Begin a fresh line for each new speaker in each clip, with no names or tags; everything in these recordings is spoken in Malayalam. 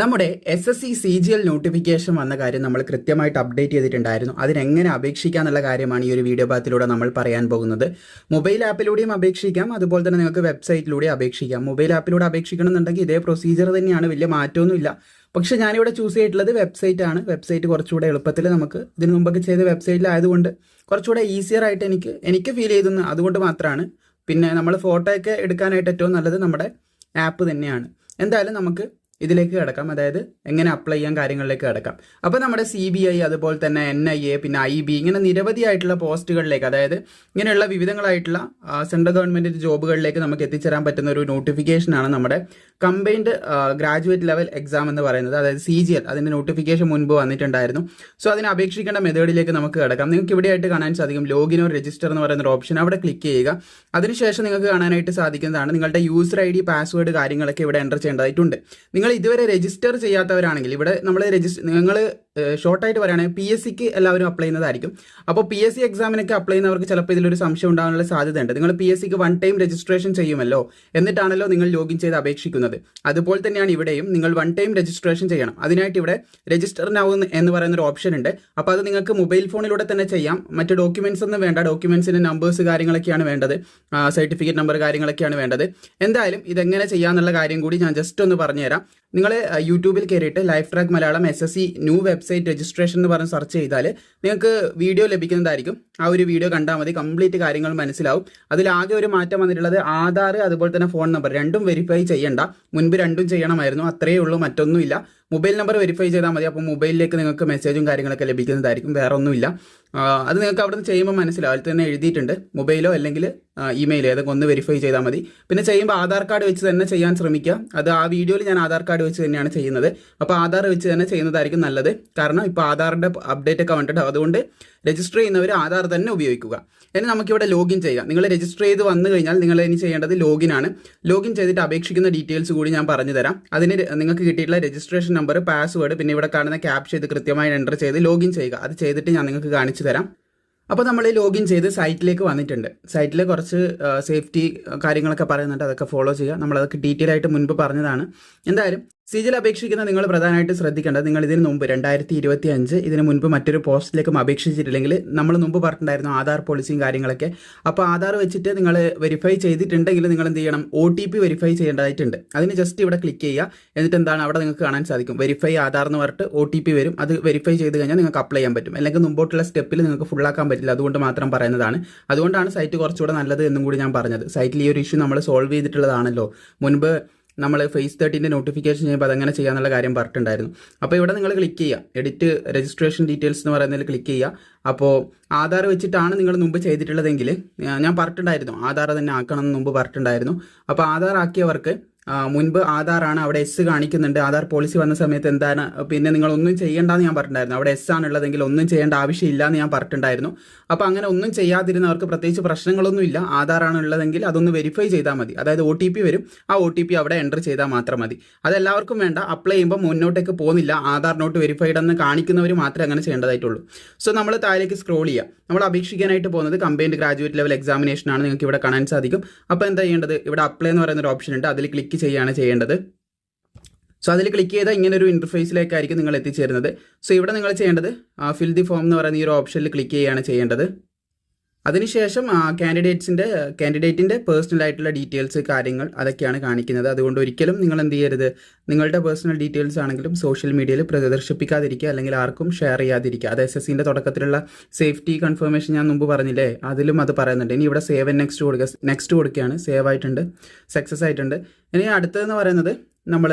നമ്മുടെ S S C C G L notification വന്ന കാര്യം നമ്മൾ കൃത്യമായിട്ട് അപ്ഡേറ്റ് ചെയ്തിട്ടുണ്ടായിരുന്നു. അതിനെങ്ങനെ അപേക്ഷിക്കാന്നുള്ള കാര്യമാണ് ഈ ഒരു വീഡിയോ ഭാഗത്തിലൂടെ നമ്മൾ പറയാൻ പോകുന്നത്. മൊബൈൽ ആപ്പിലൂടെയും അപേക്ഷിക്കാം. അതുപോലെ തന്നെ നിങ്ങൾക്ക് വെബ്സൈറ്റിലൂടെ അപേക്ഷിക്കാം. മൊബൈൽ ആപ്പിലൂടെ അപേക്ഷിക്കണമെന്നുണ്ടെങ്കിൽ ഇതേ പ്രൊസീജിയർ തന്നെയാണ്. വലിയ മാറ്റമൊന്നുമില്ല. പക്ഷേ ഞാനിവിടെ ചൂസ് ചെയ്തിട്ടുള്ളത് വെബ്സൈറ്റ് ആണ്. വെബ്സൈറ്റ് കുറച്ചുകൂടെ എളുപ്പത്തിൽ നമുക്ക് ഇതിനു മുമ്പൊക്കെ ചെയ്ത വെബ്സൈറ്റിലായതുകൊണ്ട് കുറച്ചുകൂടെ ഈസിയർ ആയിട്ട് എനിക്ക് എനിക്ക് ഫീൽ ചെയ്തെന്ന് അതുകൊണ്ട് മാത്രമാണ്. പിന്നെ നമ്മൾ ഫോട്ടോയൊക്കെ എടുക്കാനായിട്ട് ഏറ്റവും നല്ലത് നമ്മുടെ ആപ്പ് തന്നെയാണ്. എന്തായാലും നമുക്ക് ഇതിലേക്ക് കിടക്കാം. അതായത് എങ്ങനെ അപ്ലൈ ചെയ്യാൻ കാര്യങ്ങളിലേക്ക് കിടക്കാം. അപ്പോൾ നമ്മുടെ സി ബി ഐ അതുപോലെ തന്നെ എൻ ഐ എ പിന്നെ ഐ ബി ഇങ്ങനെ നിരവധിയായിട്ടുള്ള പോസ്റ്റുകളിലേക്ക് അതായത് ഇങ്ങനെയുള്ള വിവിധങ്ങളായിട്ടുള്ള സെൻട്രൽ ഗവൺമെന്റ് ജോബുകളിലേക്ക് നമുക്ക് എത്തിച്ചേരാൻ പറ്റുന്ന ഒരു നോട്ടിഫിക്കേഷനാണ് നമ്മുടെ കമ്പൈൻഡ് ഗ്രാജുവേറ്റ് ലെവൽ എക്സാം എന്ന് പറയുന്നത്. അതായത് സി ജി എൽ അതിന്റെ നോട്ടിഫിക്കേഷൻ മുൻപ് വന്നിട്ടുണ്ടായിരുന്നു. സോ അതിന് അപേക്ഷിക്കേണ്ട മെത്തേഡിലേക്ക് നമുക്ക് കിടക്കാം. നിങ്ങൾക്ക് ഇവിടെയായിട്ട് കാണാൻ സാധിക്കും. ലോഗിൻ ഓർ രജിസ്റ്റർ എന്ന് പറയുന്ന ഒരു ഓപ്ഷൻ അവിടെ ക്ലിക്ക് ചെയ്യുക. അതിനുശേഷം നിങ്ങൾക്ക് കാണാനായിട്ട് സാധിക്കുന്നതാണ് നിങ്ങളുടെ യൂസർ ഐ ഡി പാസ്വേഡ് കാര്യങ്ങളൊക്കെ ഇവിടെ എന്റർ ചെയ്യേണ്ടതായിട്ടുണ്ട്. നിങ്ങൾ ഇതുവരെ രജിസ്റ്റർ ചെയ്യാത്തവരാണെങ്കിൽ ഇവിടെ നമ്മൾ രജിസ്റ്റർ നിങ്ങൾ ഷോർട്ടായിട്ട് പറയുകയാണെങ്കിൽ പി എസ് സിക്ക് എല്ലാവരും അപ്ലൈ ചെയ്യുന്നതായിരിക്കും. അപ്പോൾ പി എസ് സി എക്സാമിനൊക്കെ അപ്ലൈ ചെയ്യുന്നവർക്ക് ചിലപ്പോൾ ഇതിലൊരു സംശയം ഉണ്ടാകാനുള്ള സാധ്യതയുണ്ട്. നിങ്ങൾ പി എസ് സിക്ക് വൺ ടൈം രജിസ്ട്രേഷൻ ചെയ്യുമല്ലോ. എന്നിട്ടാണല്ലോ നിങ്ങൾ ലോഗിൻ ചെയ്ത് അപേക്ഷിക്കുന്നത്. അതുപോലെ തന്നെയാണ് ഇവിടെയും നിങ്ങൾ വൺ ടൈം രജിസ്ട്രേഷൻ ചെയ്യണം. അതിനായിട്ട് ഇവിടെ രജിസ്റ്റർ എന്ന് പറയുന്ന ഒരു ഓപ്ഷൻ ഉണ്ട്. അപ്പോൾ അത് നിങ്ങൾക്ക് മൊബൈൽ ഫോണിലൂടെ തന്നെ ചെയ്യാം. മറ്റ് ഡോക്യുമെന്റ്സ് ഒന്നും വേണ്ട. ഡോക്യുമെന്റ്സിന്റെ നമ്പേഴ്സ് കാര്യങ്ങളൊക്കെയാണ് വേണ്ടത്. സർട്ടിഫിക്കറ്റ് നമ്പർ കാര്യങ്ങളൊക്കെയാണ് വേണ്ടത്. എന്തായാലും ഇതെങ്ങനെ ചെയ്യാന്നുള്ള കാര്യം കൂടി ഞാൻ ജസ്റ്റ് ഒന്ന് പറഞ്ഞുതരാം. നിങ്ങൾ യൂട്യൂബിൽ കയറിയിട്ട് life track Malayalam S S C new website registration എന്ന് പറഞ്ഞ് സെർച്ച് ചെയ്താൽ നിങ്ങൾക്ക് വീഡിയോ ലഭിക്കുന്നതായിരിക്കും. ആ ഒരു വീഡിയോ കണ്ടാൽ മതി. കംപ്ലീറ്റ് കാര്യങ്ങൾ മനസ്സിലാവും. അതിലാകെ ഒരു മാറ്റം വന്നിട്ടുള്ളത് ആധാർ അതുപോലെ തന്നെ ഫോൺ നമ്പർ രണ്ടും വെരിഫൈ ചെയ്യേണ്ട. മുൻപ് രണ്ടും ചെയ്യണമായിരുന്നു. അത്രയേ ഉള്ളൂ. മറ്റൊന്നുമില്ല. മൊബൈൽ നമ്പർ വെരിഫൈ ചെയ്താൽ മതി. അപ്പോൾ മൊബൈലിലേക്ക് നിങ്ങൾക്ക് മെസ്സേജും കാര്യങ്ങളൊക്കെ ലഭിക്കുന്നതായിരിക്കും. വേറെ ഒന്നുമില്ല. അത് നിങ്ങൾക്ക് അവിടെ നിന്ന് ചെയ്യുമ്പോൾ മനസ്സിലാവും. അതിൽ തന്നെ എഴുതിയിട്ടുണ്ട്. മൊബൈലോ അല്ലെങ്കിൽ ഇമെയിലോ ഏതൊക്കെ ഒന്ന് വെരിഫൈ ചെയ്താൽ മതി. പിന്നെ ചെയ്യുമ്പോൾ ആധാർ കാർഡ് വെച്ച് തന്നെ ചെയ്യാൻ ശ്രമിക്കുക. അത് ആ വീഡിയോയിൽ ഞാൻ ആധാർ കാർഡ് വെച്ച് തന്നെയാണ് ചെയ്യുന്നത്. അപ്പോൾ ആധാർ വെച്ച് തന്നെ ചെയ്യുന്നതായിരിക്കും നല്ലത്. കാരണം ഇപ്പോൾ ആധാറിന്റെ അപ്ഡേറ്റ് ഒക്കെ വന്നിട്ടുണ്ട്. അതുകൊണ്ട് രജിസ്റ്റർ ചെയ്യുന്നവർ ആധാർ തന്നെ ഉപയോഗിക്കുക. ഇനി നമുക്കിവിടെ ലോഗിൻ ചെയ്യാം നിങ്ങൾ രജിസ്റ്റർ ചെയ്ത് വന്നു കഴിഞ്ഞാൽ നിങ്ങൾ ഇനി ചെയ്യേണ്ടത് ലോഗിൻ ആണ്. ലോഗിൻ ചെയ്തിട്ട് അപേക്ഷിക്കുന്ന ഡീറ്റെയിൽസ് കൂടി ഞാൻ പറഞ്ഞു തരാം അതിന് നിങ്ങൾക്ക് കിട്ടിയിട്ടുള്ള രജിസ്ട്രേഷൻ നമ്പർ പാസ്വേഡ് പിന്നെ ഇവിടെ കാണുന്ന ക്യാപ്ഷ ഇത് കൃത്യമായി എന്റർ ചെയ്ത് ലോഗിൻ ചെയ്യുക. അത് ചെയ്തിട്ട് ഞാൻ നിങ്ങൾക്ക് കാണിച്ചു തരാം. അപ്പോൾ നമ്മൾ ലോഗിൻ ചെയ്ത് സൈറ്റിലേക്ക് വന്നിട്ടുണ്ട്. സൈറ്റിൽ കുറച്ച് സേഫ്റ്റി കാര്യങ്ങളൊക്കെ പറയുന്നുണ്ട്. അതൊക്കെ ഫോളോ ചെയ്യുക. നമ്മളതൊക്കെ ഡീറ്റെയിൽ ആയിട്ട് മുൻപ് പറഞ്ഞതാണ്. എന്തായാലും സിജിൽ അപേക്ഷിക്കുന്ന നിങ്ങൾ പ്രധാനമായിട്ട് ശ്രദ്ധിക്കേണ്ടത് നിങ്ങൾ ഇതിന് മുമ്പ് രണ്ടായിരത്തി ഇരുപത്തി അഞ്ച് ഇതിന് മുൻപ് മറ്റൊരു പോസ്റ്റിലേക്കും അപേക്ഷിച്ചിട്ടില്ലെങ്കിൽ നമ്മൾ മുമ്പ് പറഞ്ഞിട്ടുണ്ടായിരുന്നു ആധാർ പോളിസിയും കാര്യങ്ങളൊക്കെ. അപ്പോൾ ആധാർ വെച്ചിട്ട് നിങ്ങൾ വെരിഫൈ ചെയ്തിട്ടുണ്ടെങ്കിൽ നിങ്ങൾ എന്ത് ചെയ്യണം? ഒ ടി പി വെരിഫൈ ചെയ്യേണ്ടതായിട്ടുണ്ട്. അതിന് ജസ്റ്റ് ഇവിടെ ക്ലിക്ക് ചെയ്യുക. എന്നിട്ട് എന്താണ് അവിടെ നിങ്ങൾക്ക് കാണാൻ സാധിക്കും. വെരിഫൈ ആധാർ എന്ന് പറഞ്ഞിട്ട് ഒ ടി പി വരും. അത് വെരിഫൈ ചെയ്ത് കഴിഞ്ഞാൽ നിങ്ങൾക്ക് അപ്ലൈ ചെയ്യാൻ പറ്റും. അല്ലെങ്കിൽ മുമ്പോട്ടുള്ള സ്റ്റെപ്പിൽ നിങ്ങൾക്ക് ഫുള്ളാക്കാൻ പറ്റില്ല. അതുകൊണ്ട് മാത്രം പറയുന്നതാണ്. അതുകൊണ്ടാണ് സൈറ്റ് കുറച്ചുകൂടെ നല്ലത് എന്നും കൂടി ഞാൻ പറഞ്ഞത്. സൈറ്റിൽ ഈ ഒരു ഇഷ്യൂ നമ്മൾ സോൾവ് ചെയ്തിട്ടുള്ളതാണല്ലോ. മുൻപ് നമ്മൾ ഫേസ് തേർട്ടീന്റെ നോട്ടിഫിക്കേഷൻ ചെയ്യുമ്പോൾ അതങ്ങനെ ചെയ്യാന്നുള്ള കാര്യം പറഞ്ഞിട്ടുണ്ടായിരുന്നു. അപ്പോൾ ഇവിടെ നിങ്ങൾ ക്ലിക്ക് ചെയ്യുക എഡിറ്റ് രജിസ്ട്രേഷൻ ഡീറ്റെയിൽസ് എന്ന് പറയുന്നതിൽ ക്ലിക്ക് ചെയ്യുക അപ്പോൾ ആധാർ വെച്ചിട്ടാണ് നിങ്ങൾ മുമ്പ് ചെയ്തിട്ടുള്ളതെങ്കിൽ ഞാൻ പറഞ്ഞിട്ടുണ്ടായിരുന്നു ആധാർ തന്നെ ആക്കണം എന്ന് മുമ്പ് പറഞ്ഞിട്ടുണ്ടായിരുന്നു. അപ്പോൾ ആധാർ ആക്കിയവർക്ക് മുൻപ് ആധാർ ആണ് അവിടെ എസ് കാണിക്കുന്നുണ്ട്. ആധാർ പോളിസി വന്ന സമയത്ത് എന്താണ് പിന്നെ നിങ്ങൾ ഒന്നും ചെയ്യേണ്ടെന്ന് ഞാൻ പറഞ്ഞിട്ടുണ്ടായിരുന്നു. അവിടെ എസ് ആണുള്ളതെങ്കിൽ ഒന്നും ചെയ്യേണ്ട ആവശ്യമില്ല എന്ന് ഞാൻ പറഞ്ഞിട്ടുണ്ടായിരുന്നു. അപ്പോൾ അങ്ങനെ ഒന്നും ചെയ്യാതിരുന്നവർക്ക് പ്രത്യേകിച്ച് പ്രശ്നങ്ങളൊന്നുമില്ല ആധാറാണ് ഉള്ളതെങ്കിൽ അതൊന്ന് വെരിഫൈ ചെയ്താൽ മതി. അതായത് ഒ ടി പി വരും. ആ ഒ ടി പി അവിടെ എന്റർ ചെയ്താൽ മാത്രം മതി. അതെല്ലാവർക്കും വേണ്ട. അപ്ലൈ ചെയ്യുമ്പോൾ മുന്നോട്ടേക്ക് പോകുന്നില്ല. ആധാർ നോട്ട് വെരിഫൈഡ് എന്ന് കാണിക്കുന്നവർ മാത്രമേ അങ്ങനെ ചെയ്യേണ്ടതായിട്ടുള്ളൂ. സോ നമ്മൾ താഴേക്ക് സ്ക്രോൾ ചെയ്യുക നമ്മൾ അപേക്ഷിക്കാനായിട്ട് പോകുന്നത് കമ്പൈൻഡ് ഗ്രാജുവേറ്റ് ലെവൽ എക്സാമിനേഷൻ ആണ്. നിങ്ങൾക്ക് ഇവിടെ കാണാൻ സാധിക്കും. അപ്പോൾ എന്താ ചെയ്യേണ്ടത്? ഇവിടെ അപ്ലൈ എന്ന് പറയുന്ന ഒരു ഓപ്ഷൻ ഉണ്ട്. അതിൽ ക്ലിക്ക് ക്ലിക്ക് ചെയ്യുകയാണ് ചെയ്യേണ്ടത്. സോ അതിൽ ക്ലിക്ക് ചെയ്താൽ ഇങ്ങനെ ഒരു ഇന്റർഫേസിലേക്കായിരിക്കും നിങ്ങൾ എത്തിച്ചേരുന്നത്. സോ ഇവിടെ നിങ്ങൾ ചെയ്യേണ്ടത് ഫിൽ ദി ഫോം എന്ന് പറയുന്ന ഈ ഒരു ഓപ്ഷനിൽ ക്ലിക്ക് ചെയ്യുകയാണ് ചെയ്യേണ്ടത്. അതിനുശേഷം കാൻഡിഡേറ്റ്സിന്റെ കാൻഡിഡേറ്റിന്റെ പേഴ്സണൽ ആയിട്ടുള്ള ഡീറ്റെയിൽസ് കാര്യങ്ങൾ അതൊക്കെയാണ് കാണിക്കുന്നത്. അതുകൊണ്ട് ഒരിക്കലും നിങ്ങൾ എന്ത് ചെയ്യരുത്. നിങ്ങളുടെ പേഴ്സണൽ ഡീറ്റെയിൽസ് ആണെങ്കിലും സോഷ്യൽ മീഡിയയിൽ പ്രദർശിപ്പിക്കാതിരിക്കുക അല്ലെങ്കിൽ ആർക്കും ഷെയർ ചെയ്യാതിരിക്കുക. അത് എസ് എസ് സിന്റെ തുടക്കത്തിലുള്ള സേഫ്റ്റി കൺഫർമേഷൻ ഞാൻ മുമ്പ് പറഞ്ഞില്ലേ? അതിലും അത് പറയുന്നുണ്ട്. ഇനി ഇവിടെ സേവ് നെക്സ്റ്റ് കൊടുക്കുക നെക്സ്റ്റ് കൊടുക്കുകയാണ്. സേവ് ആയിട്ടുണ്ട്. സക്സസ് ആയിട്ടുണ്ട്. ഇനി അടുത്തതെന്ന് പറയുന്നത് നമ്മൾ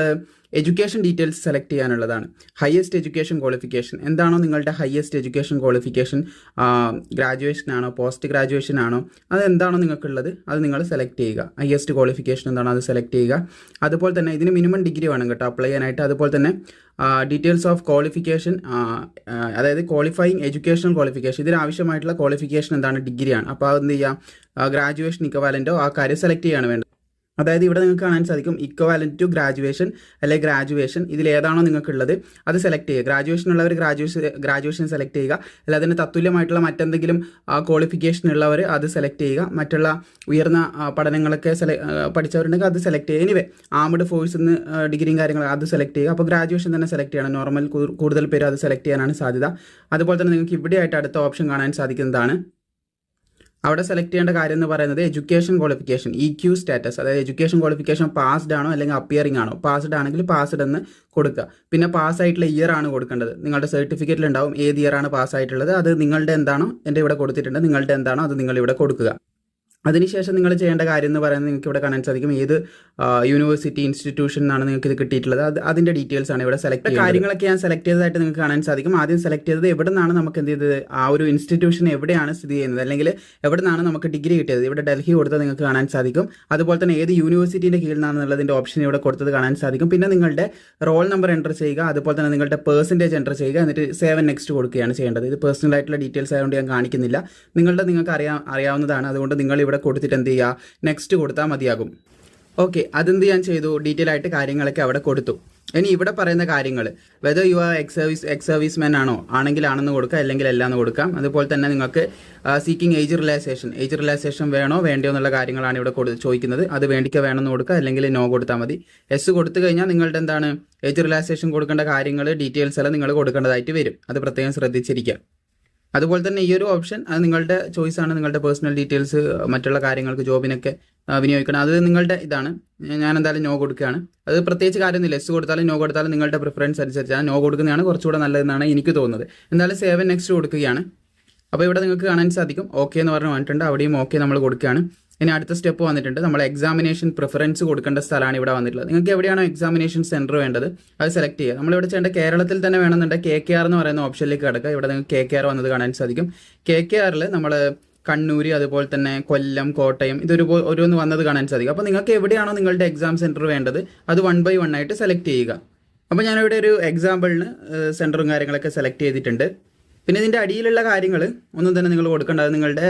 എഡ്യൂക്കേഷൻ ഡീറ്റെയിൽസ് സെലക്ട് ചെയ്യാനുള്ളതാണ്. ഹയസ്റ്റ് എഡ്യൂക്കേഷൻ ക്വാളിഫിക്കേഷൻ എന്താണോ നിങ്ങളുടെ ഹയസ്റ്റ് എഡ്യൂക്കേഷൻ ക്വാളിഫിക്കേഷൻ ഗ്രാജുവേഷൻ ആണോ പോസ്റ്റ് ഗ്രാജുവേഷൻ ആണോ? അത് എന്താണോ നിങ്ങൾക്കുള്ളത് അത് നിങ്ങൾ സെലക്ട് ചെയ്യുക. ഹയസ്റ്റ് ക്വാളിഫിക്കേഷൻ എന്താണോ അത് സെലക്ട് ചെയ്യുക. അതുപോലെ തന്നെ ഇതിന് മിനിമം ഡിഗ്രി വേണം കേട്ടോ അപ്ലൈ ചെയ്യാനായിട്ട്. അതുപോലെ തന്നെ ഡീറ്റെയിൽസ് ഓഫ് ക്വാളിഫിക്കേഷൻ അതായത് ക്വാളിഫൈയിങ് എഡ്യൂക്കേഷണൽ ക്വാളിഫിക്കേഷൻ ഇതിന് ആവശ്യമായിട്ടുള്ള ക്വാളിഫിക്കേഷൻ എന്താണ്? ഡിഗ്രിയാണ് അപ്പോൾ അത് എന്ത് ചെയ്യുക? ഗ്രാജുവേഷൻ ഇക്കവാലന്റോ ആ കാര്യം സെലക്ട് ചെയ്യാണ് വേണ്ടത്. അതായത് ഇവിടെ നിങ്ങൾക്ക് കാണാൻ സാധിക്കും ഇക്വാലന്റ് ടു ഗ്രാജുവേഷൻ അല്ലെങ്കിൽ ഗ്രാജുവേഷൻ ഇതിൽ ഏതാണോ നിങ്ങൾക്കുള്ളത് അത് സെലക്ട് ചെയ്യുക. ഗ്രാജുവേഷൻ ഉള്ളവർ ഗ്രാജുവേഷൻ ഗ്രാജുവേഷൻ സെലക്ട് ചെയ്യുക. അല്ല അതിന് തത്തുല്യമായിട്ടുള്ള മറ്റെന്തെങ്കിലും ക്വാളിഫിക്കേഷൻ ഉള്ളവർ അത് സെലക്ട് ചെയ്യുക. മറ്റുള്ള ഉയർന്ന പഠനങ്ങളൊക്കെ സെല പഠിച്ചവരുണ്ടെങ്കിൽ അത് സെലക്ട് ചെയ്യുക. എനിവേ ആംഡ് ഫോഴ്സിൽ നിന്ന് ഡിഗ്രിയും കാര്യങ്ങൾ അത് സെലക്ട് ചെയ്യുക. അപ്പോൾ ഗ്രാജുവേഷൻ തന്നെ സെലക്ട് ചെയ്യണം. നോർമൽ കൂടുതൽ പേര് അത് സെലക്ട് ചെയ്യാനാണ് സാധ്യത. അതുപോലെ തന്നെ നിങ്ങൾക്ക് ഇവിടെയായിട്ട് അടുത്ത ഓപ്ഷൻ കാണാൻ സാധിക്കുന്നതാണ്. അവിടെ സെലക്ട് ചെയ്യേണ്ട കാര്യം എന്ന് പറയുന്നത് education qualification E Q status അതായത് എഡ്യൂക്കേഷൻ ക്വാളിഫിക്കേഷൻ പാസ്ഡ് ആണോ അല്ലെങ്കിൽ അപ്പിയറിംഗ് ആണോ? പാസ്ഡ് ആണെങ്കിൽ പാസ്ഡ് എന്ന് കൊടുക്കുക. പിന്നെ പാസ് ആയിട്ടുള്ള ഇയർ ആണ് കൊടുക്കേണ്ടത്. നിങ്ങളുടെ സർട്ടിഫിക്കറ്റിൽ ഉണ്ടാവും ഏത് ഇയർ ആണ് പാസ് ആയിട്ടുള്ളത്. അത് നിങ്ങളുടെ എന്താണോ എന്റെ ഇവിടെ കൊടുത്തിട്ടുണ്ട്. നിങ്ങളുടെ എന്താണോ അത് നിങ്ങൾ ഇവിടെ കൊടുക്കുക. അതിനുശേഷം നിങ്ങൾ ചെയ്യേണ്ട കാര്യം എന്ന് പറയുന്നത് നിങ്ങൾക്ക് ഇവിടെ കാണാൻ സാധിക്കും. ഏത് യൂണിവേഴ്സിറ്റി ഇൻസ്റ്റിറ്റ്യൂഷൻ എന്നാണ് നിങ്ങൾക്ക് ഇത് കിട്ടിയിട്ടുള്ളത്. അത് അതിന്റെ ഡീറ്റെയിൽസ് ആണ് ഇവിടെ സെലക്ട് കാര്യങ്ങളൊക്കെ ഞാൻ സെലക്ട് ചെയ്തതായിട്ട് നിങ്ങൾക്ക് കാണാൻ സാധിക്കും. ആദ്യം സെലക്ട് ചെയ്തത് എവിടെ നിന്നാണ് നമുക്ക് എന്ത് ചെയ്തത്? ആ ഒരു ഇൻസ്റ്റിറ്റ്യൂഷൻ എവിടെയാണ് സ്ഥിതി ചെയ്യുന്നത്? അല്ലെങ്കിൽ എവിടെ നിന്നാണ് നമുക്ക് ഡിഗ്രി കിട്ടിയത്? ഇവിടെ ഡൽഹി കൊടുത്തത് നിങ്ങൾക്ക് കാണാൻ സാധിക്കും. അതുപോലെ തന്നെ ഏത് യൂണിവേഴ്സിറ്റിന്റെ കീഴിൽ നിന്നാണെന്നുള്ളതിന്റെ ഓപ്ഷൻ ഇവിടെ കൊടുത്തത് കാണാൻ സാധിക്കും. പിന്നെ നിങ്ങളുടെ റോൾ നമ്പർ എന്റർ ചെയ്യുക. അതുപോലെ തന്നെ നിങ്ങളുടെ പേഴ്സന്റേജ് എന്റർ ചെയ്യുക. എന്നിട്ട് സെവൻ നെക്സ്റ്റ് കൊടുക്കുകയാണ് ചെയ്യേണ്ടത്. ഇത് പേഴ്സണൽ ആയിട്ടുള്ള ഡീറ്റെയിൽസ് ആയതുകൊണ്ട് ഞാൻ കാണിക്കുന്നില്ല. നിങ്ങളുടെ നിങ്ങൾക്ക് അറിയാം അറിയാവുന്നതാണ്. അതുകൊണ്ട് നിങ്ങൾ ഇവിടെ കൊടുത്തിട്ട് എന്ത് ചെയ്യുക നെക്സ്റ്റ് കൊടുത്താൽ മതിയാകും. ഓക്കെ അതെന്ത് ഞാൻ ചെയ്തു? ഡീറ്റെയിൽ ആയിട്ട് കാര്യങ്ങളൊക്കെ അവിടെ കൊടുത്തു. ഇനി ഇവിടെ പറയുന്ന കാര്യങ്ങൾ whether you are ex service ex service man ആണോ? ആണെങ്കിൽ ആണെന്ന് കൊടുക്കുക അല്ലെങ്കിൽ അല്ല എന്ന് കൊടുക്കാം. അതുപോലെ തന്നെ നിങ്ങൾക്ക് seeking age relaxation age relaxation വേണോ വേണ്ടയോ എന്നുള്ള കാര്യങ്ങളാണ് ഇവിടെ കൊടു ചോദിക്കുന്നത്. അത് വേണ്ടിക്ക വേണമെന്ന് കൊടുക്കുക അല്ലെങ്കിൽ നോ കൊടുത്താൽ മതി. എസ് കൊടുത്തു കഴിഞ്ഞാൽ നിങ്ങളുടെ എന്താണ്? ഏജ് റിലാക്സേഷൻ കൊടുക്കേണ്ട കാര്യങ്ങൾ ഡീറ്റെയിൽസ് എല്ലാം നിങ്ങൾ കൊടുക്കേണ്ടതായിട്ട് വരും. അത് പ്രത്യേകം ശ്രദ്ധിച്ചിരിക്കുക. അതുപോലെ തന്നെ ഈ ഒരു ഓപ്ഷൻ അത് നിങ്ങളുടെ ചോയ്സ് ആണ് നിങ്ങളുടെ പേഴ്സണൽ ഡീറ്റെയിൽസ് മറ്റുള്ള കാര്യങ്ങൾക്ക് ജോബിനൊക്കെ വിനിയോഗിക്കണം. അത് നിങ്ങളുടെ ഇതാണ്. ഞാൻ എന്തായാലും നോ കൊടുക്കുകയാണ്. അത് പ്രത്യേകിച്ച് കാര്യമൊന്നുമില്ല. എസ് കൊടുത്താലും നോ കൊടുത്താലും നിങ്ങളുടെ പ്രിഫറൻസ് അനുസരിച്ചാണ് നോ കൊടുക്കുന്നതാണ് കുറച്ചുകൂടെ നല്ലതെന്നാണ് എനിക്ക് തോന്നുന്നത്. എന്തായാലും സേവൻ നെക്സ്റ്റ് കൊടുക്കുകയാണ്. അപ്പോൾ ഇവിടെ നിങ്ങൾക്ക് കാണാൻ സാധിക്കും. ഓക്കെ എന്ന് പറഞ്ഞ് വന്നിട്ടുണ്ട്. അവിടെയും ഓക്കെ നമ്മൾ കൊടുക്കുകയാണ്. ഇനി അടുത്ത സ്റ്റെപ്പ് വന്നിട്ടുണ്ട്. നമ്മൾ എക്സാമിനേഷൻ പ്രിഫറൻസ് കൊടുക്കേണ്ട സ്ഥലമാണ് ഇവിടെ വന്നിട്ടുള്ളത്. നിങ്ങൾക്ക് എവിടെയാണോ എക്സാമിനേഷൻ സെന്റർ വേണ്ടത് അത് സെലക്ട് ചെയ്യുക. നമ്മളിവിടെ ചെയ്യേണ്ട കേരളത്തിൽ തന്നെ വേണമെന്നുണ്ടെങ്കിൽ കെ കെ ആർ എന്ന് പറയുന്ന ഓപ്ഷനിലേക്ക് കിടക്കുക. ഇവിടെ നിങ്ങൾക്ക് കെ കെ ആർ വന്നത് കാണാൻ സാധിക്കും. കെ കെ ആറിൽ നമ്മൾ കണ്ണൂർ അതുപോലെ തന്നെ കൊല്ലം കോട്ടയം ഇതൊരു ഓരോന്ന് വന്നത് കാണാൻ സാധിക്കും. അപ്പോൾ നിങ്ങൾക്ക് എവിടെയാണോ നിങ്ങളുടെ എക്സാം സെന്റർ വേണ്ടത് അത് വൺ ബൈ വൺ ആയിട്ട് സെലക്ട് ചെയ്യുക. അപ്പോൾ ഞാനിവിടെ ഒരു എക്സാമ്പിളിന് സെന്ററും കാര്യങ്ങളൊക്കെ സെലക്ട് ചെയ്തിട്ടുണ്ട്. പിന്നെ ഇതിന്റെ അടിയിലുള്ള കാര്യങ്ങൾ ഒന്നും തന്നെ നിങ്ങൾ കൊടുക്കേണ്ട. കൊടുക്കേണ്ടത് നിങ്ങളുടെ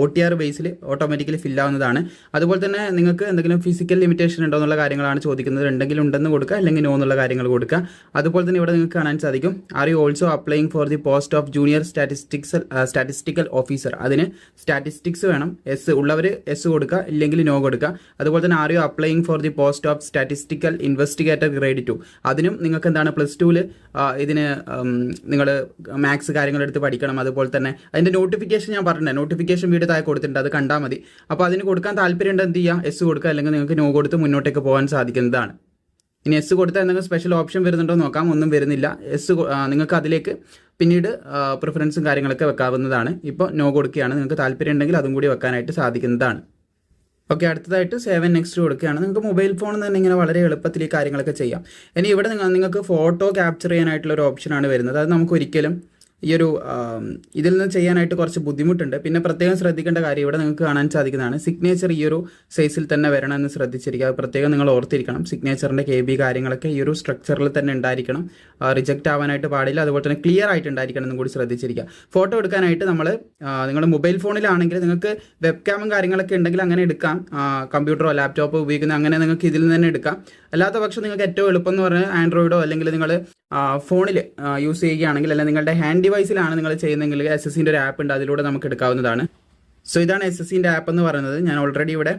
ഒ ടി ആർ ബേസിൽ ഓട്ടോമാറ്റിക്കലി ഫില്ലാവുന്നതാണ് അതുപോലെ തന്നെ നിങ്ങൾക്ക് എന്തെങ്കിലും ഫിസിക്കൽ ലിമിറ്റേഷൻ ഉണ്ടോ എന്നുള്ള കാര്യങ്ങളാണ് ചോദിക്കുന്നത്. ഉണ്ടെങ്കിൽ ഉണ്ടെന്ന് കൊടുക്കുക അല്ലെങ്കിൽ നോ എന്നുള്ള കാര്യങ്ങൾ കൊടുക്കുക. അതുപോലെ തന്നെ ഇവിടെ നിങ്ങൾക്ക് കാണാൻ സാധിക്കും. Are you also applying for the post of junior statistics statistical officer അതിന് സ്റ്റാറ്റിസ്റ്റിക്സ് വേണം. എസ് ഉള്ളവർ എസ് കൊടുക്കുക ഇല്ലെങ്കിൽ നോ കൊടുക്കുക. അതുപോലെ തന്നെ are you applying for the post of statistical investigator grade two അതിനും നിങ്ങൾക്ക് എന്താണ് പ്ലസ് ടുവിൽ ഇതിന് നിങ്ങൾ മാത്സ് കാര്യങ്ങൾ എടുത്ത് പഠിക്കണം. അതുപോലെ തന്നെ അതിന്റെ നോട്ടിഫിക്കേഷൻ ഞാൻ പറഞ്ഞിട്ടുണ്ട് നോട്ടിഫിക്കേഷൻ വീഡിയോ താഴെ കൊടുത്തിട്ടുണ്ട്. അത് കണ്ടാൽ മതി. അപ്പോൾ അതിന് കൊടുക്കാൻ താല്പര്യമുണ്ട് എന്ത് ചെയ്യുക എസ് കൊടുക്കുക അല്ലെങ്കിൽ നിങ്ങൾക്ക് നോ കൊടുത്ത് മുന്നോട്ടേക്ക് പോകാൻ സാധിക്കുന്നതാണ്. ഇനി എസ് കൊടുത്താൽ എന്തെങ്കിലും സ്പെഷ്യൽ ഓപ്ഷൻ വരുന്നുണ്ടോ നോക്കാം. ഒന്നും വരുന്നില്ല. എസ് നിങ്ങൾക്ക് അതിലേക്ക് പിന്നീട് പ്രിഫറൻസും കാര്യങ്ങളൊക്കെ വെക്കാവുന്നതാണ്. ഇപ്പോൾ നോ കൊടുക്കുകയാണ്. നിങ്ങൾക്ക് താല്പര്യം ഉണ്ടെങ്കിൽ അതും കൂടി വെക്കാനായിട്ട് സാധിക്കുന്നതാണ്. ഓക്കെ അടുത്തതായിട്ട് സെവൻ നെക്സ്റ്റ് കൊടുക്കുകയാണ്. നിങ്ങൾക്ക് മൊബൈൽ ഫോൺ തന്നെ ഇങ്ങനെ വളരെ എളുപ്പത്തിൽ ഈ കാര്യങ്ങളൊക്കെ ചെയ്യാം. ഇനി ഇവിടെ നിങ്ങൾ നിങ്ങൾക്ക് ഫോട്ടോ ക്യാപ്ചർ ചെയ്യാനായിട്ടുള്ള ഒരു ഓപ്ഷനാണ് വരുന്നത്. അത് നമുക്ക് ഒരിക്കലും ഈ ഒരു ഇതിൽ നിന്ന് ചെയ്യാനായിട്ട് കുറച്ച് ബുദ്ധിമുട്ടുണ്ട്. പിന്നെ പ്രത്യേകം ശ്രദ്ധിക്കേണ്ട കാര്യം ഇവിടെ നിങ്ങൾക്ക് കാണാൻ സാധിക്കുന്നതാണ്. സിഗ്നേച്ചർ ഈ ഒരു സൈസിൽ തന്നെ വരണം എന്ന് ശ്രദ്ധിച്ചിരിക്കുക. അത് പ്രത്യേകം നിങ്ങൾ ഓർത്തിരിക്കണം. സിഗ്നേച്ചറിന്റെ കെ ബി കാര്യങ്ങളൊക്കെ ഈ ഒരു സ്ട്രക്ചറിൽ തന്നെ ഉണ്ടായിരിക്കണം. റിജക്റ്റ് ആവാനായിട്ട് പാടില്ല. അതുപോലെ തന്നെ ക്ലിയർ ആയിട്ട് ഉണ്ടായിരിക്കണം എന്നും കൂടി ശ്രദ്ധിച്ചിരിക്കുക. ഫോട്ടോ എടുക്കാനായിട്ട് നമ്മൾ നിങ്ങൾ മൊബൈൽ ഫോണിലാണെങ്കിൽ നിങ്ങൾക്ക് വെബ് ക്യാമും കാര്യങ്ങളൊക്കെ ഉണ്ടെങ്കിൽ അങ്ങനെ എടുക്കാം. കമ്പ്യൂട്ടറോ ലാപ്ടോപ്പോ ഉപയോഗിക്കുന്ന അങ്ങനെ നിങ്ങൾക്ക് ഇതിൽ നിന്ന് തന്നെ എടുക്കാം. അല്ലാത്ത പക്ഷം നിങ്ങൾക്ക് ഏറ്റവും എളുപ്പം എന്ന് പറഞ്ഞാൽ ആൻഡ്രോയിഡോ അല്ലെങ്കിൽ നിങ്ങൾ ഫോണിൽ യൂസ് ചെയ്യുകയാണെങ്കിൽ അല്ലെങ്കിൽ നിങ്ങളുടെ ഹാൻഡ് ഡിവൈസിലാണ് നിങ്ങൾ ചെയ്യുന്നതെങ്കിൽ എസ് എസ് സിന്റെ ഒരു ആപ്പ് ഉണ്ട്. അതിലൂടെ നമുക്ക് എടുക്കാവുന്നതാണ്. സോ ഇതാണ് എസ് എസ് സിന്റെ ആപ്പ് എന്ന് പറയുന്നത്. ഞാൻ ഓൾറെഡി ഇവിടെ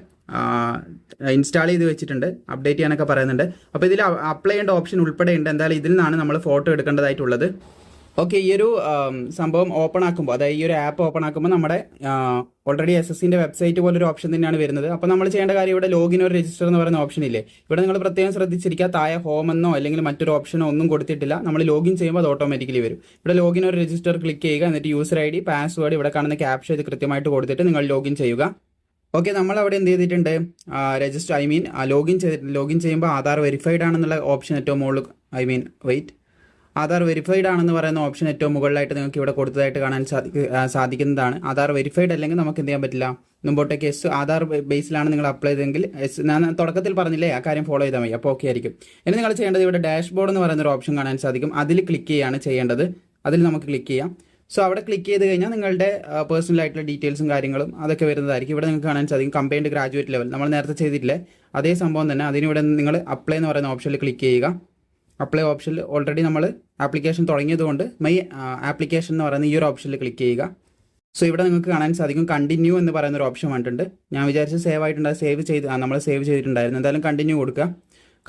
ഇൻസ്റ്റാൾ ചെയ്ത് വെച്ചിട്ടുണ്ട്. അപ്ഡേറ്റ് ചെയ്യാനൊക്കെ പറയുന്നുണ്ട്. അപ്പോൾ ഇതിൽ അപ്ലൈ ചെയ്യേണ്ട ഓപ്ഷൻ ഉൾപ്പെടെയുണ്ട്. എന്തായാലും ഇതിൽ നിന്നാണ് നമ്മൾ ഫോട്ടോ എടുക്കേണ്ടതായിട്ടുള്ളത്. ഓക്കെ ഈ ഒരു സംഭവം ഓപ്പൺ ആക്കുമ്പോൾ അതായത് ഈ ഒരു ആപ്പ് ഓപ്പൺ ആക്കുമ്പോൾ നമ്മുടെ ഓൾറെഡി എസ് എസ് വെബ്സൈറ്റ് പോലൊരു ഓപ്ഷൻ തന്നെയാണ് വരുന്നത്. അപ്പോൾ നമ്മൾ ചെയ്യേണ്ട കാര്യം ഇവിടെ ലോഗിൻ ഒരു രജിസ്റ്റർ എന്ന് പറയുന്ന ഓപ്ഷൻ ഇല്ലേ? ഇവിടെ നിങ്ങൾ പ്രത്യേകം ശ്രദ്ധിച്ചിരിക്കുക താഴെ ഹോം എന്നോ അല്ലെങ്കിൽ മറ്റൊരു ഓപ്ഷനോ ഒന്നും കൊടുത്തിട്ടില്ല. നമ്മൾ ലോഗിൻ ചെയ്യുമ്പോൾ അത് ഓട്ടോമാറ്റിക്കലി വരും. ഇവിടെ ലോഗിൻ ഒരു രജിസ്റ്റർ ക്ലിക്ക് ചെയ്യുക എന്നിട്ട് യൂസർ ഐ ഡി പാസ്വേഡ് ഇവിടെ കാണുന്ന ക്യാപ്ഷൻ ഇത് കൃത്യമായിട്ട് കൊടുത്തിട്ട് നിങ്ങൾ ലോഗിൻ ചെയ്യുക. ഓക്കെ നമ്മൾ അവിടെ എന്ത് ചെയ്തിട്ടുണ്ട്? രജിസ്റ്റർ ഐ മീൻ ലോഗിൻ ചെയ്തിട്ട് ലോഗിൻ ചെയ്യുമ്പോൾ ആധാർ വെരിഫൈഡ് ആണെന്നുള്ള ഓപ്ഷൻ ഏറ്റവും മുകളിൽ I mean wait Aadhaar verified ആണെന്ന് പറയുന്ന ഓപ്ഷൻ ഏറ്റവും മുകളിലായിട്ട് നിങ്ങൾക്ക് ഇവിടെ കൊടുത്തതായിട്ട് കാണാൻ സാധിക്ക സാധിക്കുന്നതാണ്. ആധാർ വെരിഫൈഡ് അല്ലെങ്കിൽ നമുക്ക് എന്ത് ചെയ്യാൻ പറ്റില്ല? മുമ്പോട്ടേക്ക് എസ് ആധാർ ബേസിലാണ് നിങ്ങൾ അപ്ലൈ ചെയ്തെങ്കിൽ എസ് ഞാൻ തുടക്കത്തിൽ പറഞ്ഞില്ലേ ആ കാര്യം ഫോളോ ചെയ്താൽ മതി. അപ്പോൾ ഓക്കെ ആയിരിക്കും. ഇനി നിങ്ങൾ ചെയ്യേണ്ടത് ഇവിടെ ഡാഷ്ബോർഡ് എന്ന് പറയുന്ന ഒരു ഓപ്ഷൻ കാണാൻ സാധിക്കും. അതിൽ ക്ലിക്ക് ചെയ്യാണ് ചെയ്യേണ്ടത്. അതിൽ നമുക്ക് ക്ലിക്ക് ചെയ്യാം. സോ അവിടെ ക്ലിക്ക് ചെയ്ത് കഴിഞ്ഞാൽ നിങ്ങളുടെ പേഴ്സണൽ ആയിട്ടുള്ള ഡീറ്റെയിൽസും കാര്യങ്ങളും അതൊക്കെ വരുന്നതായിരിക്കും. ഇവിടെ നിങ്ങൾക്ക് കാണാൻ സാധിക്കും കമ്പൈൻഡ് ഗ്രാജുവേറ്റ് ലെവൽ നമ്മൾ നേരത്തെ ചെയ്തിട്ടില്ലേ? അതേ സംഭവം തന്നെ. അതിനിവിടെ നിങ്ങൾ അപ്ലൈ എന്ന് പറയുന്ന ഓപ്ഷനിൽ ക്ലിക്ക് ചെയ്യുക. അപ്ലൈ ഓപ്ഷനിൽ ഓൾറെഡി നമ്മൾ ആപ്ലിക്കേഷൻ തുടങ്ങിയതുകൊണ്ട് മൈ ആപ്ലിക്കേഷൻ എന്ന് പറയുന്ന ഈ ഒരു ഓപ്ഷനിൽ ക്ലിക്ക് ചെയ്യുക. സോ ഇവിടെ നിങ്ങൾക്ക് കാണാൻ സാധിക്കും കണ്ടിന്യൂ എന്ന് പറയുന്ന ഒരു ഓപ്ഷൻ വന്നിട്ടുണ്ട്. ഞാൻ വിചാരിച്ച് സേവ് ആയിട്ടുണ്ട് സേവ് ചെയ്ത് നമ്മൾ സേവ് ചെയ്തിട്ടുണ്ടായിരുന്നു. എന്തായാലും കണ്ടിന്യൂ കൊടുക്കുക.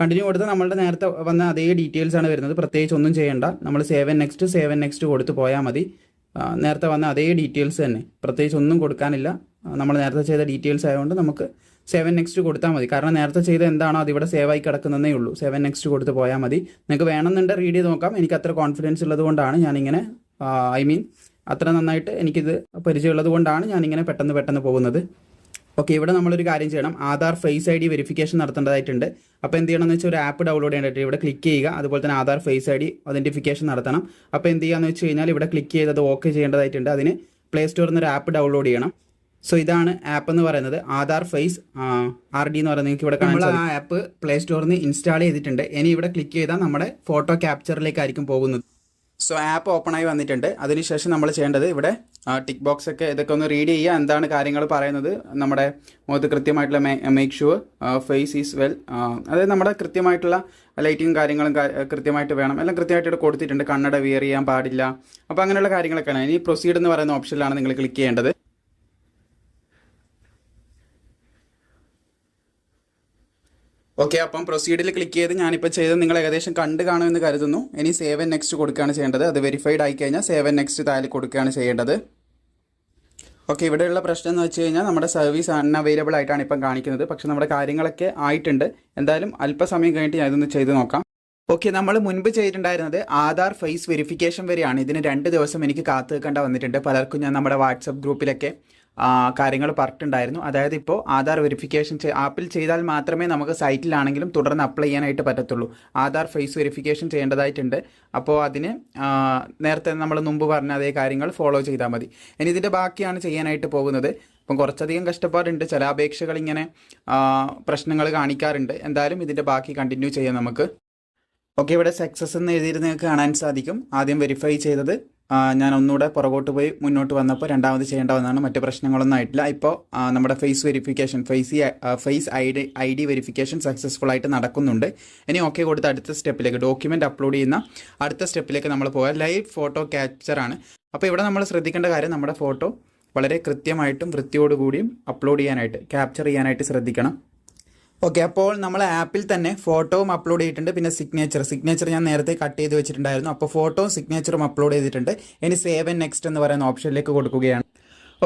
കണ്ടിന്യൂ കൊടുത്താൽ നമ്മളുടെ നേരത്തെ വന്ന അതേ ഡീറ്റെയിൽസ് ആണ് വരുന്നത്. പ്രത്യേകിച്ച് ഒന്നും ചെയ്യേണ്ട. നമ്മൾ സേവൻ നെക്സ്റ്റ് സേവൻ നെക്സ്റ്റ് കൊടുത്ത് പോയാൽ മതി. നേരത്തെ വന്ന അതേ ഡീറ്റെയിൽസ് തന്നെ. പ്രത്യേകിച്ച് ഒന്നും കൊടുക്കാനില്ല. നമ്മൾ നേരത്തെ ചെയ്ത ഡീറ്റെയിൽസ് ആയതുകൊണ്ട് നമുക്ക് സെവൻ നെക്സ്റ്റ് കൊടുത്താൽ മതി. കാരണം നേരത്തെ ചെയ്ത എന്താണോ അതിവിടെ സേവ് ആയി കിടക്കുന്നതേ ഉള്ളൂ. സെവൻ നെക്സ്റ്റ് കൊടുത്ത് പോയാൽ മതി. നിങ്ങൾക്ക് വേണമെന്നുണ്ടെങ്കിൽ റീഡ് ചെയ്ത് നോക്കാം. എനിക്ക് അത്ര കോൺഫിഡൻസ് ഉള്ളത് കൊണ്ടാണ് ഞാനിങ്ങനെ ഐ മീൻ അത്ര നന്നായിട്ട് എനിക്കിത് പരിചയമുള്ളത് കൊണ്ടാണ് ഞാനിങ്ങനെ പെട്ടെന്ന് പെട്ടെന്ന് പോകുന്നത്. ഓക്കെ ഇവിടെ നമ്മളൊരു കാര്യം ചെയ്യണം. Aadhaar face I D verification നടത്തേണ്ടതായിട്ടുണ്ട്. അപ്പോൾ എന്ത് ചെയ്യണമെന്ന് വെച്ചാൽ ഒരു ആപ്പ് ഡൗൺലോഡ് ചെയ്യേണ്ടത് ഇവിടെ ക്ലിക്ക് ചെയ്യുക. അതുപോലെ തന്നെ Aadhaar face I D identification നടത്തണം. അപ്പോൾ എന്ത് ചെയ്യുകയെന്ന് വെച്ച് കഴിഞ്ഞാൽ ഇവിടെ ക്ലിക്ക് ചെയ്ത് അത് ഓക്കെ ചെയ്യേണ്ടതായിട്ടുണ്ട്. അതിന് പ്ലേ സ്റ്റോറിൽ നിന്ന് ഒരു ആപ്പ് ഡൗൺലോഡ് ചെയ്യണം. സോ ഇതാണ് ആപ്പ് എന്ന് പറയുന്നത്. ആധാർ ഫേസ് ആർ ഡി എന്ന് പറയുന്നത് നിങ്ങൾക്ക് ഇവിടെ നമ്മൾ ആ ആപ്പ് പ്ലേ സ്റ്റോറിൽ നിന്ന് ഇൻസ്റ്റാൾ ചെയ്തിട്ടുണ്ട്. ഇനി ഇവിടെ ക്ലിക്ക് ചെയ്താൽ നമ്മുടെ ഫോട്ടോ ക്യാപ്ചറിലേക്കായിരിക്കും പോകുന്നത്. സോ ആപ്പ് ഓപ്പൺ ആയി വന്നിട്ടുണ്ട്. അതിനുശേഷം നമ്മൾ ചെയ്യേണ്ടത് ഇവിടെ ടിക്ക് ബോക്സ് ഒക്കെ ഇതൊക്കെ ഒന്ന് റീഡ് ചെയ്യുക. എന്താണ് കാര്യങ്ങൾ പറയുന്നത്? നമ്മുടെ മുഖത്ത് കൃത്യമായിട്ടുള്ള make sure face is well അതായത് നമ്മുടെ കൃത്യമായിട്ടുള്ള ലൈറ്റിങ്ങും കാര്യങ്ങളും കൃത്യമായിട്ട് വേണം. എല്ലാം കൃത്യമായിട്ട് ഇവിടെ കൊടുത്തിട്ടുണ്ട്. കണ്ണട വിയർ ചെയ്യാൻ പാടില്ല. അപ്പോൾ അങ്ങനെയുള്ള കാര്യങ്ങളൊക്കെയാണ്. ഇനി പ്രൊസീഡ് എന്ന് പറയുന്ന ഓപ്ഷനിലാണ് നിങ്ങൾ ക്ലിക്ക് ചെയ്യേണ്ടത്. ഓക്കെ അപ്പം പ്രൊസീഡിൽ ക്ലിക്ക് ചെയ്ത് ഞാനിപ്പോൾ ചെയ്ത് നിങ്ങൾ ഏകദേശം കണ്ട് കാണുമെന്ന് കരുതുന്നു. ഇനി സേവ് ആൻഡ് നെക്സ്റ്റ് കൊടുക്കുകയാണ് ചെയ്യേണ്ടത്. അത് വെരിഫൈഡ് ആയി കഴിഞ്ഞാൽ സേവ് ആൻഡ് നെക്സ്റ്റ് താഴെ കൊടുക്കുകയാണ് ചെയ്യേണ്ടത്. ഓക്കെ ഇവിടെയുള്ള പ്രശ്നം എന്ന് വെച്ച് കഴിഞ്ഞാൽ നമ്മുടെ സർവീസ് അൺഅവൈലബിൾ ആയിട്ടാണ് ഇപ്പം കാണിക്കുന്നത്. പക്ഷേ നമ്മുടെ കാര്യങ്ങളൊക്കെ ആയിട്ടുണ്ട്. എന്തായാലും അല്പസമയം കഴിഞ്ഞിട്ട് ഞാൻ ഇതൊന്ന് ചെയ്ത് നോക്കാം. ഓക്കെ നമ്മൾ മുൻപ് ചെയ്തിട്ടുണ്ടായിരുന്നത് ആധാർ ഫേസ് വെരിഫിക്കേഷൻ വരെയാണ്. ഇതിന് രണ്ട് ദിവസം എനിക്ക് കാത്തു നിൽക്കേണ്ട വന്നിട്ടുണ്ട് പലർക്കും ഞാൻ നമ്മുടെ വാട്സപ്പ് ഗ്രൂപ്പിലൊക്കെ കാര്യങ്ങൾ പറഞ്ഞിട്ടുണ്ടായിരുന്നു. അതായത് ഇപ്പോൾ ആധാർ വെരിഫിക്കേഷൻ ആപ്പിൽ ചെയ്താൽ മാത്രമേ നമുക്ക് സൈറ്റിലാണെങ്കിലും തുടർന്ന് അപ്ലൈ ചെയ്യാനായിട്ട് പറ്റത്തുള്ളൂ. ആധാർ ഫേസ് വെരിഫിക്കേഷൻ ചെയ്യേണ്ടതായിട്ടുണ്ട്. അപ്പോൾ അതിന് നേരത്തെ നമ്മൾ മുമ്പ് പറഞ്ഞ അതേ കാര്യങ്ങൾ ഫോളോ ചെയ്താൽ മതി. ഇനി ഇതിന്റെ ബാക്കിയാണ് ചെയ്യാനായിട്ട് പോകുന്നത്. ഇപ്പം കുറച്ചധികം കഷ്ടപ്പാടുണ്ട്. ചില അപേക്ഷകൾ ഇങ്ങനെ പ്രശ്നങ്ങൾ കാണിക്കാറുണ്ട്. എന്തായാലും ഇതിന്റെ ബാക്കി കണ്ടിന്യൂ ചെയ്യാം നമുക്ക്. ഓക്കെ ഇവിടെ സക്സസ് എന്ന് എഴുതിയിരുന്ന് കാണാൻ സാധിക്കും. ആദ്യം വെരിഫൈ ചെയ്തത്. ഞാൻ ഒന്നുകൂടെ പുറകോട്ട് പോയി മുന്നോട്ട് വന്നപ്പോൾ രണ്ടാമത് ചെയ്യേണ്ട വന്നതാണ് മറ്റ് പ്രശ്നങ്ങളൊന്നും ആയിട്ടില്ല ഇപ്പോൾ നമ്മുടെ face verification face face I D I D verification successful ആയിട്ട് നടക്കുന്നുണ്ട്. ഇനി ഓക്കെ കൊടുത്ത് അടുത്ത സ്റ്റെപ്പിലേക്ക് ഡോക്യുമെന്റ് അപ്ലോഡ് ചെയ്യുന്ന അടുത്ത സ്റ്റെപ്പിലേക്ക് നമ്മൾ പോകാം ലൈവ് ഫോട്ടോ ക്യാപ്ചറാണ് അപ്പോൾ ഇവിടെ നമ്മൾ ശ്രദ്ധിക്കേണ്ട കാര്യം നമ്മുടെ ഫോട്ടോ വളരെ കൃത്യമായിട്ടും വൃത്തിയോടുകൂടിയും അപ്ലോഡ് ചെയ്യാനായിട്ട് ക്യാപ്ചർ ചെയ്യാനായിട്ട് ശ്രദ്ധിക്കണം. ഓക്കെ അപ്പോൾ നമ്മൾ ആപ്പിൽ തന്നെ ഫോട്ടോയും അപ്ലോഡ് ചെയ്തിട്ടുണ്ട്. പിന്നെ സിഗ്നേച്ചർ സിഗ്നേച്ചർ ഞാൻ നേരത്തെ കട്ട് ചെയ്ത് വെച്ചിട്ടുണ്ടായിരുന്നു. അപ്പോൾ ഫോട്ടോയും സിഗ്നേച്ചറും അപ്ലോഡ് ചെയ്തിട്ടുണ്ട്. ഇനി സേവ് ആൻഡ് നെക്സ്റ്റ് എന്ന് പറയുന്ന ഓപ്ഷനിലേക്ക് കൊടുക്കുകയാണ്.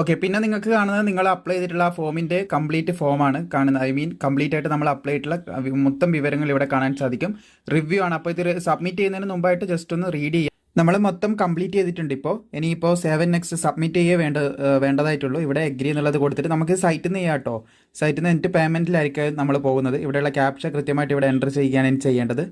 ഓക്കെ പിന്നെ നിങ്ങൾക്ക് കാണുന്നത് നിങ്ങൾ അപ്ലൈ ചെയ്തിട്ടുള്ള ആ ഫോമിന്റെ കംപ്ലീറ്റ് ഫോമാണ് കാണുന്നത്. ഐ മീൻ കംപ്ലീറ്റ് ആയിട്ട് നമ്മൾ അപ്ലൈ ചെയ്തിട്ടുള്ള മൊത്തം വിവരങ്ങൾ ഇവിടെ കാണാൻ സാധിക്കും. റിവ്യൂ ആണ്. അപ്പോൾ ഇത് സബ്മിറ്റ് ചെയ്യുന്നതിന് മുമ്പായിട്ട് ജസ്റ്റ് ഒന്ന് റീഡ് ചെയ്യാം. നമ്മൾ മൊത്തം കംപ്ലീറ്റ് ചെയ്തിട്ടുണ്ട് ഇപ്പോൾ ഇനിയിപ്പോൾ സെവൻ നെക്സ്റ്റ് സബ്മിറ്റ് ചെയ്യേ വേണ്ട വേണ്ടതായിട്ടുള്ളൂ. ഇവിടെ എഗ്രി എന്നുള്ളത് കൊടുത്തിട്ട് നമുക്ക് സൈറ്റിൽ നിന്ന് ചെയ്യാം കേട്ടോ. സൈറ്റിൽ നിന്ന് എന്നിട്ട് പേയ്മെന്റിലായിരിക്കും നമ്മൾ പോകുന്നത്. ഇവിടെയുള്ള ക്യാപ്ഷ കൃത്യമായിട്ട് ഇവിടെ എന്റർ ചെയ്യുകയാണ് ചെയ്യേണ്ടത്.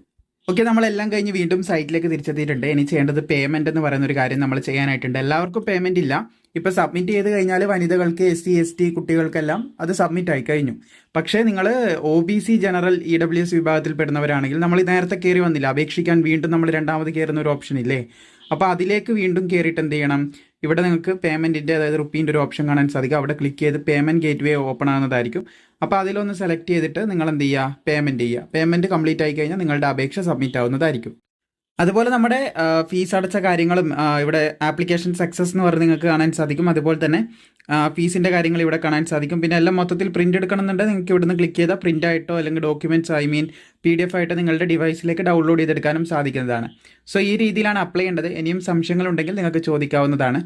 ഓക്കെ നമ്മളെല്ലാം കഴിഞ്ഞ് വീണ്ടും സൈറ്റിലേക്ക് തിരിച്ചെത്തിയിട്ടുണ്ട്. ഇനി ചെയ്യേണ്ടത് പേയ്മെന്റ് എന്ന് പറയുന്ന ഒരു കാര്യം നമ്മൾ ചെയ്യാനായിട്ടുണ്ട്. എല്ലാവർക്കും പേയ്മെന്റ് ഇല്ല. ഇപ്പൊ സബ്മിറ്റ് ചെയ്ത് കഴിഞ്ഞാൽ വനിതകൾക്ക് എസ് സി എസ് ടി കുട്ടികൾക്കെല്ലാം അത് സബ്മിറ്റ് ആയി കഴിഞ്ഞു. പക്ഷേ നിങ്ങൾ O B C general E W S വിഭാഗത്തിൽപ്പെടുന്നവരാണെങ്കിൽ നമ്മൾ നേരത്തെ കയറി വന്നില്ല. അപേക്ഷിക്കാൻ വീണ്ടും നമ്മൾ രണ്ടാമത് കയറുന്ന ഒരു ഓപ്ഷൻ ഇല്ലേ? അപ്പോൾ അതിലേക്ക് വീണ്ടും കയറിയിട്ട് എന്ത് ചെയ്യണം? ഇവിടെ നിങ്ങൾക്ക് പേയ്മെന്റിന്റെ അതായത് റുപ്പീന്റെ ഒരു ഓപ്ഷൻ കാണാൻ സാധിക്കും. അവിടെ ക്ലിക്ക് ചെയ്ത് പേയ്മെന്റ് ഗേറ്റ് വേ ഓപ്പൺ ആകുന്നതായിരിക്കും അപ്പോൾ അതിലൊന്ന് സെലക്ട് ചെയ്തിട്ട് നിങ്ങൾ എന്ത് ചെയ്യുക? പേയ്മെന്റ് ചെയ്യുക. പേയ്മെന്റ് കംപ്ലീറ്റ് ആയി കഴിഞ്ഞാൽ നിങ്ങളുടെ അപേക്ഷ സബ്മിറ്റ് ആവുന്നതായിരിക്കും. അതുപോലെ നമ്മുടെ ഫീസ് അടച്ച കാര്യങ്ങളും ഇവിടെ ആപ്ലിക്കേഷൻ സക്സസ് എന്ന് പറഞ്ഞ് നിങ്ങൾക്ക് കാണാൻ സാധിക്കും. അതുപോലെ തന്നെ ഫീസിന്റെ കാര്യങ്ങൾ ഇവിടെ കാണാൻ സാധിക്കും. പിന്നെ എല്ലാം മൊത്തത്തിൽ പ്രിന്റ് എടുക്കണമെന്നുണ്ടെങ്കിൽ നിങ്ങൾക്ക് ഇവിടുന്ന് ക്ലിക്ക് ചെയ്താൽ പ്രിന്റ് ആയിട്ടോ അല്ലെങ്കിൽ documents I mean P D F ആയിട്ട് നിങ്ങളുടെ ഡിവൈസിലേക്ക് ഡൗൺലോഡ് ചെയ്തെടുക്കാനും സാധിക്കുന്നതാണ്. സോ ഈ രീതിയിലാണ് അപ്ലൈ ചെയ്യേണ്ടത്. ഇനിയും സംശയങ്ങളുണ്ടെങ്കിൽ നിങ്ങൾക്ക് ചോദിക്കാവുന്നതാണ്.